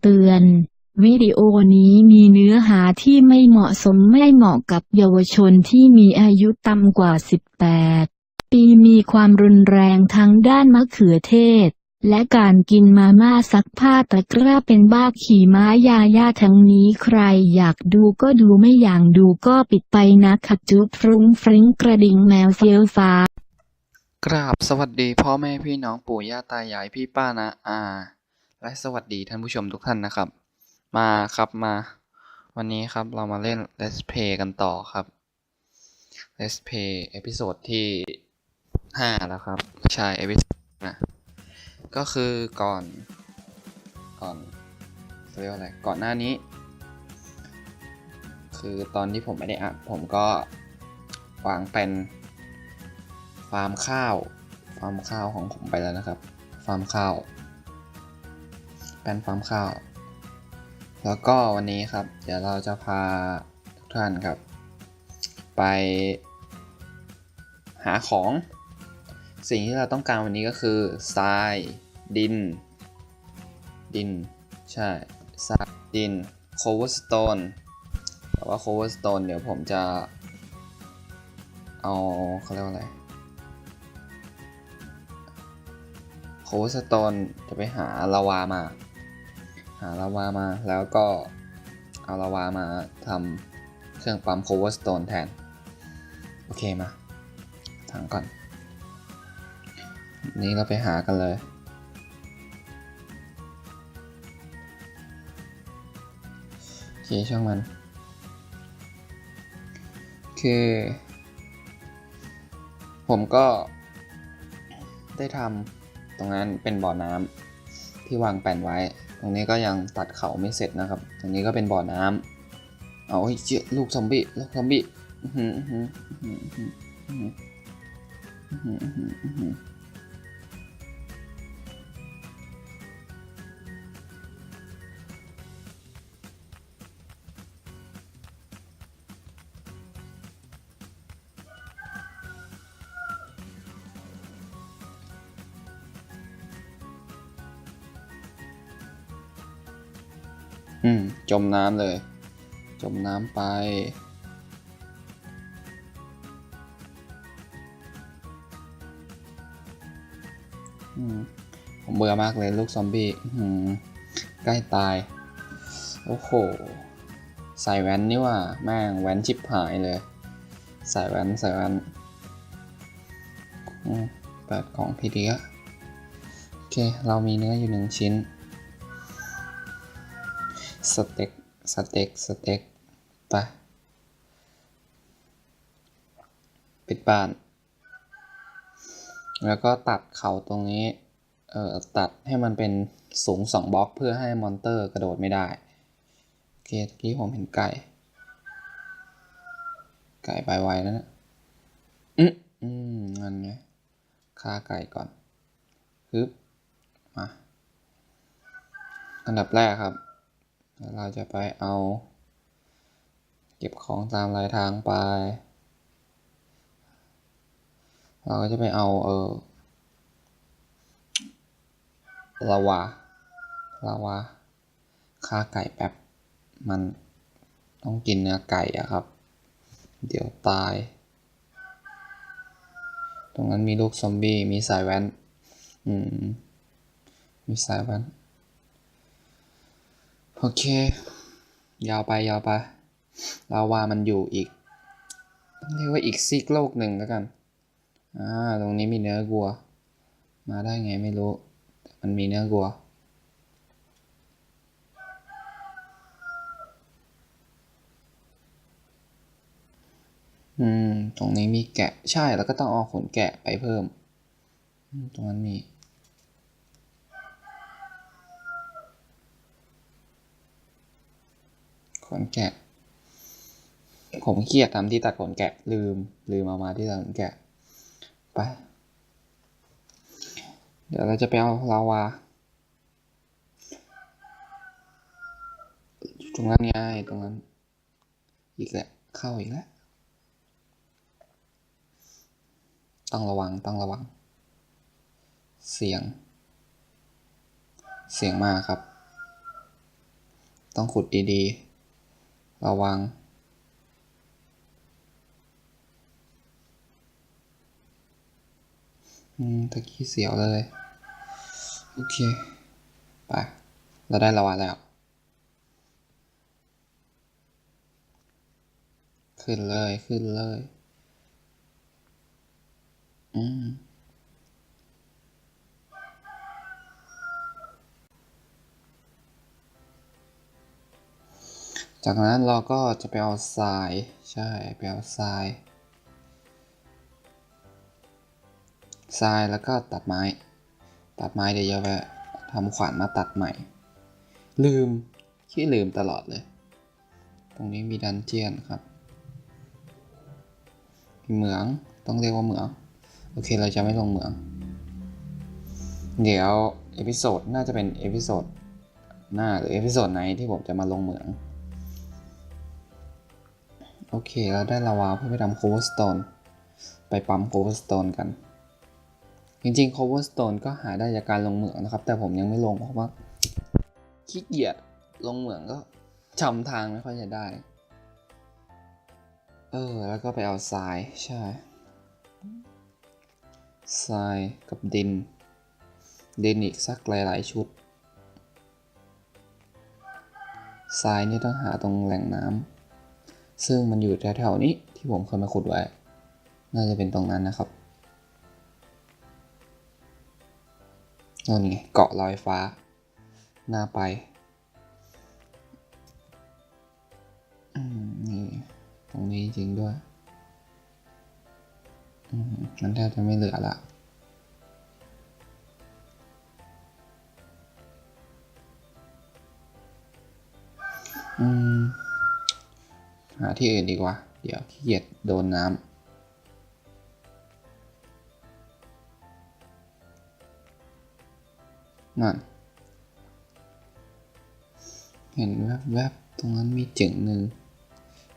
เตือน วิดีโอนี้มีเนื้อหาที่ไม่เหมาะสมไม่เหมาะกับเยาวชนที่มีอายุต่ำกว่า 18 ปีมีความรุนแรงทั้งด้านมะเขือเทศ และการกินมาม่าซักผ้าตะกร้าเป็นบ้าขี่ม้ายาย่าทั้งนี้ใครอยากดูก็ดูไม่อย่ากดูก็ปิดไปนะคะจุ๊บฟรุ้งฟริ้งกระดิ่งแมวเฟี้ยวฟ้ากราบสวัสดีพ่อแม่พี่น้องปู่ย่าตายายพี่ป้านาอา และสวัสดีท่านผู้ชมทุกท่านนะครับ มาครับมา วันนี้ครับเรามาเล่น Let's Play กันต่อครับ Let's Play เอพิโซดที่ 5 แล้วครับใช่เอพิโซดนะก็คือก่อนก่อนเรียกว่าอะไรก่อนหน้านี้ คือตอนที่ผมไม่ได้อัดผมก็วางเป็นฟาร์มข้าวฟาร์มข้าวของผมไปแล้วนะครับ ฟาร์มข้าว แปลนฟาร์มข้าว แล้วก็วันนี้ครับ เดี๋ยวเราจะพาทุกท่านครับ ไป หาของ สิ่งที่เราต้องการวันนี้ก็คือทราย ดิน ดิน ใช่ทรายดินโคเวอร์สโตนแต่ว่าโคเวอร์สโตนเดี๋ยวผมจะ เอาเขาเรียกว่าอะไรโคสโตนจะไปหาลาวามา หาลาวามาแล้วก็เอาลาวามาทำเครื่องปั๊มโคเวอร์สโตนแทน โอเคมาถังก่อน นี้เราไปหากันเลย โอเคช่างมันคือผมก็ได้ทำตรงนั้นเป็นบ่อน้ำที่วางแปลนไว้ ตรงนี้ก็ยังตัดเขาไม่เสร็จนะครับ ตรงนี้ก็เป็นบ่อน้ำเอาอ้เจี๊ยลูกซอมบี้ลูกซอมบี้อือหืออือหืออือหืออือหืออือหือ จมน้ำเลย จมน้ำไป ผมเบื่อมากเลยลูกซอมบี้ใกล้ตาย โอ้โห ใส่แว่นนี่ว่า แม่งแว่นชิบหายเลย ใส่แว่นใส่แว่นเปิดของพีดีอะโอเค เรามีเนื้ออยู่หนึ่งชิ้น สเต็กสเต็กสเต็กไปปิดบ้าน แล้วก็ตัดเขาตรงนี้ เอ่อ ตัดให้มันเป็นสูง 2บล็อกเพื่อให้มอนเตอร์กระโดดไม่ได้ โอเคเมื่อกี้ผมเห็นไก่ ไก่ไปไวแล้วนะอืมอืมนั่นไงฆ่าไก่ก่อนฮึบมา อันดับแรกครับ เราจะไปเอา เก็บของตามรายทางไป เราก็จะไปเอาเออลาวาลาวาฆ่าไก่แป๊บ มันต้องกินเนื้อไก่อะครับ เดี๋ยวตาย ตรงนั้นมีลูกซอมบี้ มีสายแว้นอืม มีสายแว้น โอเค ยาวไปยาวไปลาวามันอยู่อีกต้องเรียกว่าอีกซีกโลกหนึ่งแล้วกัน อ่า ตรงนี้มีเนื้อวัว มาได้ไงไม่รู้ มันมีเนื้อวัว อืม ตรงนี้มีแกะ ใช่ แล้วก็ต้องเอาขนแกะไปเพิ่ม ตรงนั้นมี ขนแกะ ผมเครียดทำที่ตัดขนแกะ ลืม ลืมเอามาที่ตัดขนแกะ ไป เดี๋ยวเราจะไปเอาลาวาตรงนั้นไงตรงนั้น อีกแล้วเข้าอีกแล้วต้องระวังต้องระวัง เสียง เสียงมากครับ ต้องขุดดีๆ ระวัง อืมตะกี้เสียวเลย โอเค ไป เราได้ละวะแล้ว ขึ้นเลย ขึ้นเลย อืม จากนั้นเราก็จะไปเอาทรายใช่ไปเอาทรายทรายแล้วก็ตัดไม้ ตัดไม้เดี๋ยวจะไปทำขวานมาตัดใหม่ ลืมขี้ลืมตลอดเลย ตรงนี้มีดันเจียนครับมีเหมืองต้องเรียกว่าเหมือง โอเคเราจะไม่ลงเหมือง เดี๋ยวเอพิโซดน่าจะเป็นเอพิโซดหน้าหรือเอพิโซดไหนที่ผมจะมาลงเหมือง โอเคเราได้ลาวาเพื่อไปทำโคเวอร์สโตนไปปั๊มโคเวอร์สโตนกัน จริงๆ cover stone ก็หาได้จากการลงเหมืองนะครับ แต่ผมยังไม่ลงเพราะว่าขี้เกียจลงเหมืองก็จำทางไม่ค่อยจะได้ เออ แล้วก็ไปเอาทรายใช่ทรายกับดิน ดินอีกสักหลายๆชุดทรายนี่ต้องหาตรงแหล่งน้ำ ซึ่งมันอยู่แถวๆนี้ที่ผมเคยมาขุดไว้ น่าจะเป็นตรงนั้นนะครับนั่นไงเกาะลอยฟ้า หน้าไปนี่ตรงนี้จริงด้วยอืมมันแทบจะไม่เหลือละอืม หาที่อื่นดีกว่า เดี๋ยวขี้เกียจโดนน้ำนั่น เห็นแวบๆตรงนั้นมีจึงหนึ่ง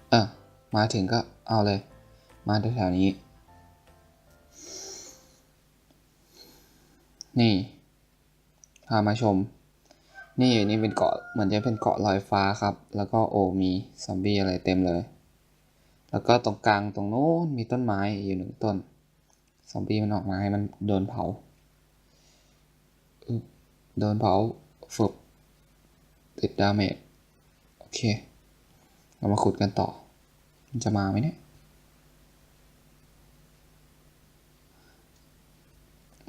เออมาถึงก็เอาเลย มาแถวๆนี้ นี่ พามาชม นี่นี่เป็นเกาะเหมือนจะเป็นเกาะลอยฟ้าครับ แล้วก็โอมีซอมบี้อะไรเต็มเลย แล้วก็ตรงกลางตรงโน้นมีต้นไม้อยู่หนึ่งต้น ซอมบี้มันออกมาให้มันโดนเผาโดนเผาฝึกติดดาเมจโอเค เรามาขุดกันต่อ มันจะมาไหมเนี่ย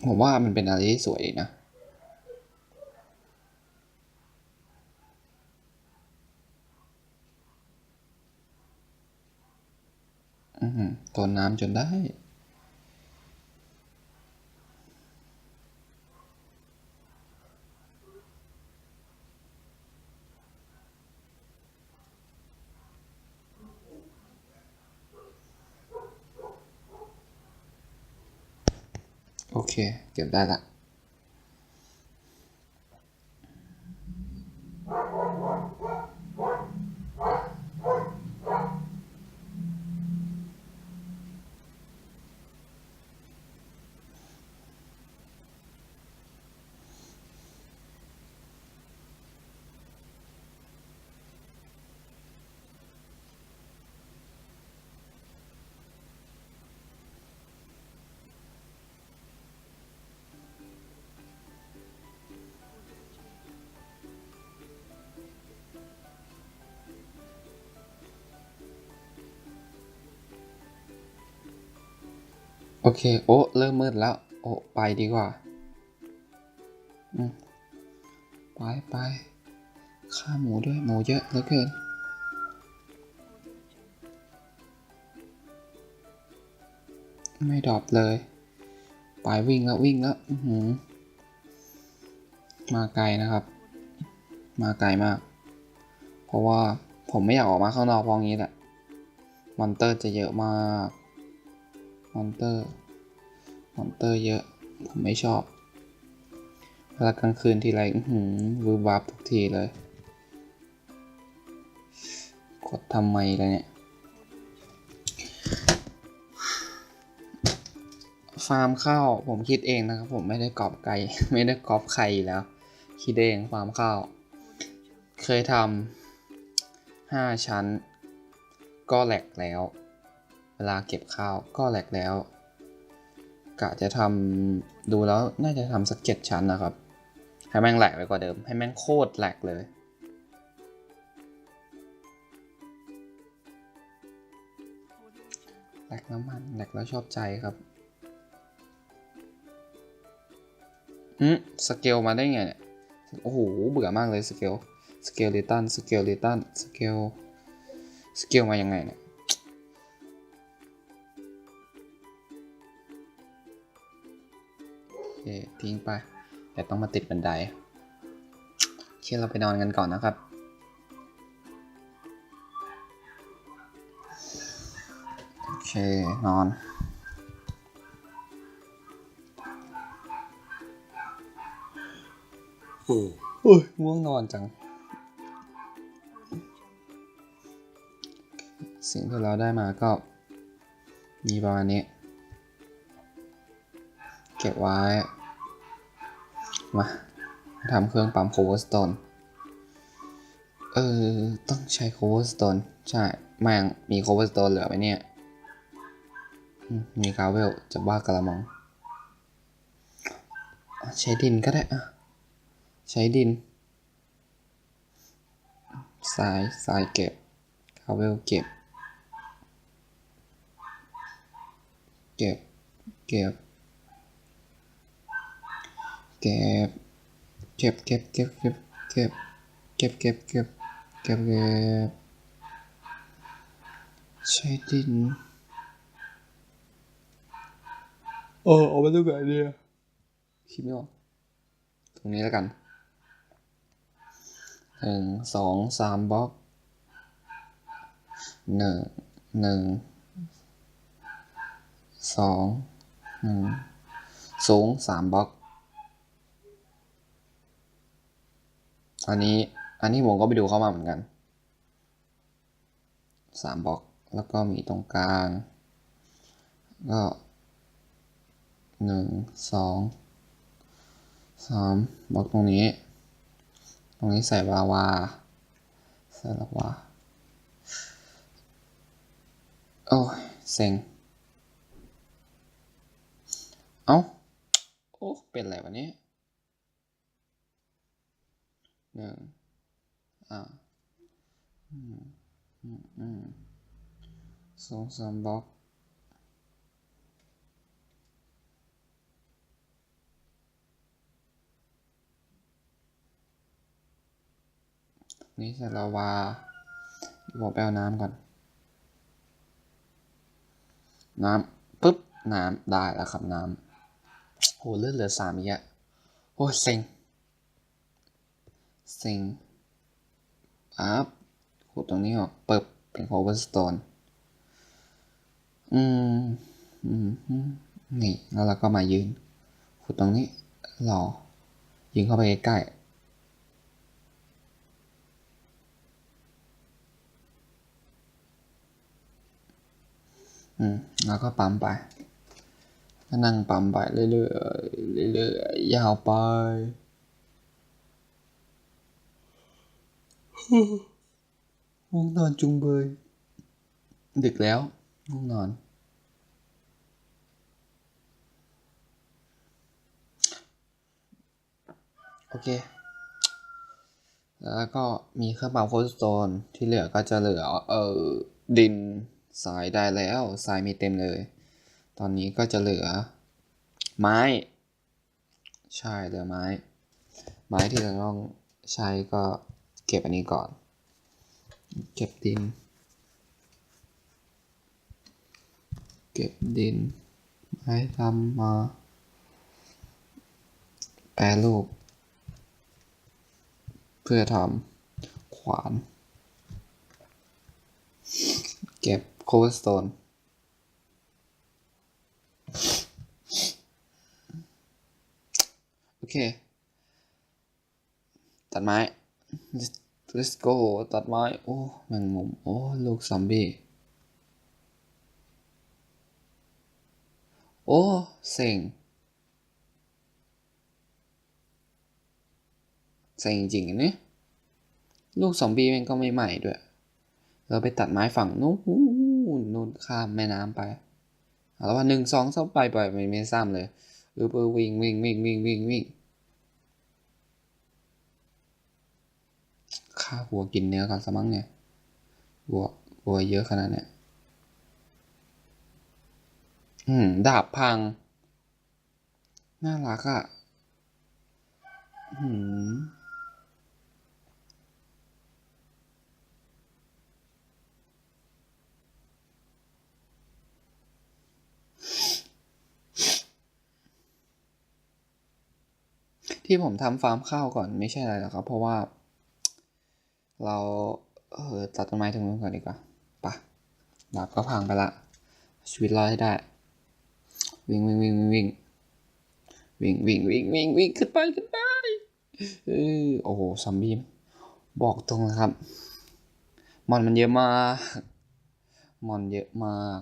ผมว่ามันเป็นอะไรที่สวยนะ อือหือ ต้นน้ำจนได้ โอเค เก็บได้ละ โอเค โอ้เริ่มมืดแล้ว โอ้ไปดีกว่าไปไปฆ่าหมูด้วย หมูเยอะเหลือเกินไม่ดรอปเลย ไปวิ่งแล้ววิ่งแล้วหืมาไกลนะครับ มาไกลมาก เพราะว่าผมไม่อยากออกมาข้างนอกเพราะงี้แหละ มอนเตอร์จะเยอะมาก มอนเตอร์มอนเตอร์เยอะ ผมไม่ชอบเวลากลางคืนทีไรหือวูบวับทุกทีเลย กดทำไมล่ะเนี่ย ฟาร์มข้าวผมคิดเองนะครับ ผมไม่ได้กอบไก่ไม่ได้กอบใครแล้ว คิดเองฟาร์มข้าว เคยทำห้าชั้น ก็แหลกแล้ว ลาเก็บข้าวก็แหลกแล้ว กะจะทำดูแล้วน่าจะทำสักเจ็ดชั้นนะครับ ให้แม่งแหลกไปกว่าเดิม ให้แม่งโคตรแหลกเลยแหลกน้ำมันแหลกแล้วชอบใจครับอืมสเกลมาได้ไงเนี่ย โอ้โห เบื่อมากเลยสเกล สเกลเลตัน สเกลเลตัน สเกล สเกลมายังไงเนี่ย ทิ้งไปเดี๋ยวต้องมาติดบันไดโอเคเราไปนอนกันก่อนนะครับ โอเค นอนโอ้ยง่วงนอนจัง สิ่งที่เราได้มาก็ มีประมาณนี้ เก็บไว้ มาทำเครื่องปั๊มโคเวอร์สโตนเออ ต้องใช้โคเวอร์สโตนใช่แม่งมีโคเวอร์สโตนเหลือไหมเนี่ย มีกราเวล จะบ้ากระมัง ใช้ดินก็ได้อะใช้ดินทรายทรายเก็บคาเวลเก็บ เก็บ เก็บ เก็บเก็บเก็บเก็บเก็บเก็บเก็บเก็บเก็บเก็บเก็บใช้ดินเออเอาไปตรงไหนดีอะคิดไม่ออกตรงนี้แล้วกันหนึ่งสองสามบล็อกหนึ่งหนึ่งสองหนึ่งสูงสามบล็อก อันนี้อันนี้ผมก็ไปดูเข้ามาเหมือนกันสามบล็อกแล้วก็มีตรงกลาง ก็หนึ่งสองสามบล็อกตรงนี้ ตรงนี้ใส่วาวาใส่ลาวาโอ้ยเซ็งเอ้า โอ้ เป็นอะไรวะเนี่ย หนึ่งอ่าอืมอืมอืมสองสามบล็อกนี่ใส่ลาวาเดี๋ยวผมไปเอาน้ำก่อน น้ำปุ๊บ น้ำได้แล้วครับน้ำโหเลือดเหลือสามอีกอะโอ้เซ็ง เซ็งปั๊บขุดตรงนี้ออกเปิบเป็นโคเวอร์สโตนอืมอืมนี่แล้วเราก็มายืน ขุดตรงนี้รอยืนเข้าไปใกล้อืมแล้วก็ปั๊มไปก็นั่งปั๊มไปเรื่อยๆเรื่อยๆยาวไป ง่วงนอนจุงเบย ดึกแล้วง่วงนอน โอเค แล้วก็มีเครื่องปั๊มโคสโตนที่เหลือก็จะเหลือ เออดินทรายได้แล้วทรายมีเต็มเลย ตอนนี้ก็จะเหลือ ไม้ ใช่เหลือไม้ ไม้ที่เราต้องใช้ก็ ก็บอันนี้ก่อน เก็บดิน เก็บดิน ไม้ทำมา แปรรูป เพื่อทำขวาน เก็บโคเวอร์สโตนโอเค ตัดไม้ Let's- go ตัดไม้ โอ้ แมงมุม โอ้ลูกซอมบี้ โอ้ เซ็ง เซ็งจริงๆอันนี้ลูกซอมบี้ม่งก็ไม่ใหม่ด้วย เราไปตัดไม้ฝั่งนู้นนู้นข้ามแม่น้ำไปแล้วว่าหนึ่งสองสาไปไปไม่ไม่ซ้ำเลยเออเออวิ่งวิ่งวิ่งวิ่งวิ่งวิ่ง ข้าหัวกินเนื้อก่อนสมั้งเนี่ยวัววัวเยอะขนาดเนี้ยอืม ดาบพัง น่ารักอะ่ะอืมที่ผมทำฟาร์มข้าวก่อนไม่ใช่อะไรหรอกครับ เพราะว่า เราเออตัดต้นไม้ตรงนู้นก่อนดีกว่าปะดาบก็พังไปละ ชีวิตรอดให้ได้วิ่งวิ่งวิ่งวิ่งวิ่งวิ่งวิ่งวิ่งวิ่งวิ่งขึ้นไปขึ้นไปเออโอ้โหซอมบี้บอกตรงนะครับมอนมันเยอะมากมอนเยอะมาก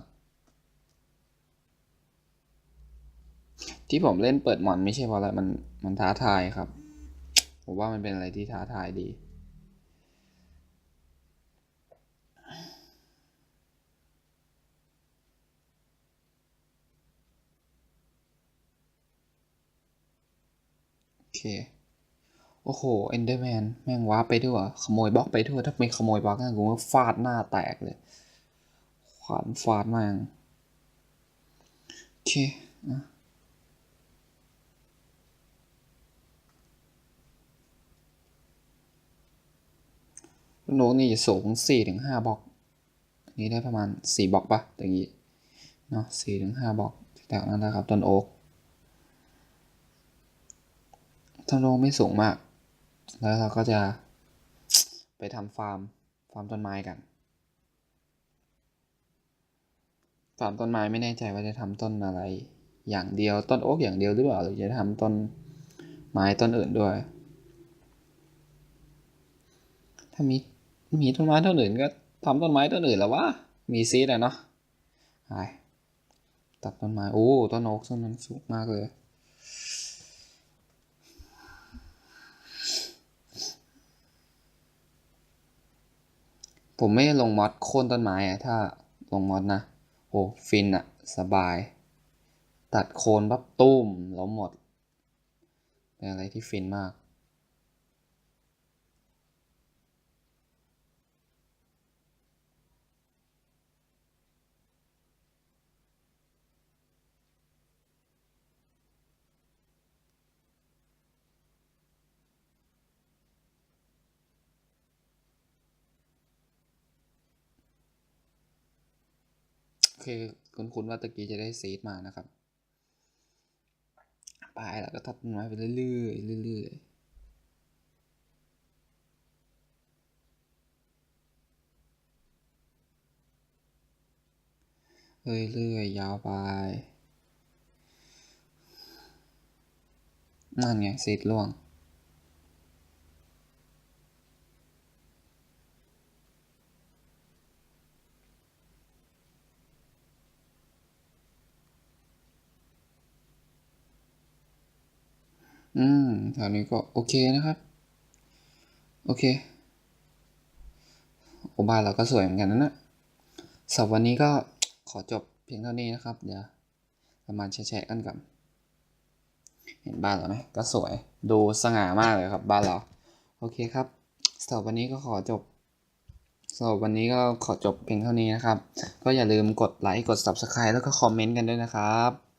ที่ผมเล่นเปิดมอนไม่ใช่เพราะอะไรมันมันท้าทายครับผมว่ามันเป็นอะไรที่ท้าทายดี เคโอ้โหเอนเดอร์แมนแม่งว้าไปทั่วขโมยบล็อกไปทั่วถ้าไม่ขโมยบล็อกนะกูว่าฟาดหน้าแตกเลยขวานฟาดม่งโอเคโน้นี่จะสูงสี่ถึงห้าบล็อก นี้ได้ประมาณสี่บล็อกปะอย่างงี้ เนาะสี่ถึงห้าบล็อกแถวนั้นนะครับต้นโอ๊ก ต้นโอ๊กไม่สูงมาก แล้วเราก็จะไปทำฟาร์ม ฟาร์มต้นไม้กัน ฟาร์มต้นไม้ไม่แน่ใจว่าจะทำต้นอะไร อย่างเดียว ต้นโอ๊กอย่างเดียวหรือเปล่า หรือจะทำต้นไม้ต้นอื่นด้วย ถ้ามีมีต้นไม้ต้นอื่นก็ทำต้นไม้ต้นอื่นแล้ววะ มีซีดอะเนาะไปตัดต้นไม้ โอ้ ต้นโอ๊กต้นนั้นสูงมากเลย ผมไม่ได้ลงมอดโค่นต้นไม้อะถ้าลงมอดนะ โอ้ฟินอะสบาย ตัดโคนปั๊บตุ้มล้มหมด เป็นอะไรที่ฟินมาก คือคุณคุณว่าตะกี้จะได้ซีดมานะครับไปแล้วก็ตัดต้นไม้ไปเรื่อยๆเรื่อยๆเรื่อยๆยาวไป นั่นไงซีดล่วง อืมแถวนี้ก็โอเคนะครับ โอเค โอบ้านเราก็สวยเหมือนกันนะนะสำหรับวันนี้ก็ขอจบเพียงเท่านี้นะครับ เดี๋ยวประมาณแชะๆกันก่อนเห็นบ้านเราไหมก็สวย ดูสง่ามากเลยครับ บ้านเรา โอเคครับสำหรับวันนี้ก็ขอจบสำหรับวันนี้ก็ขอจบเพียงเท่านี้นะครับ ก็อย่าลืมกดไลค์ กด subscribe แล้วก็คอมเมนต์กันด้วยนะครับ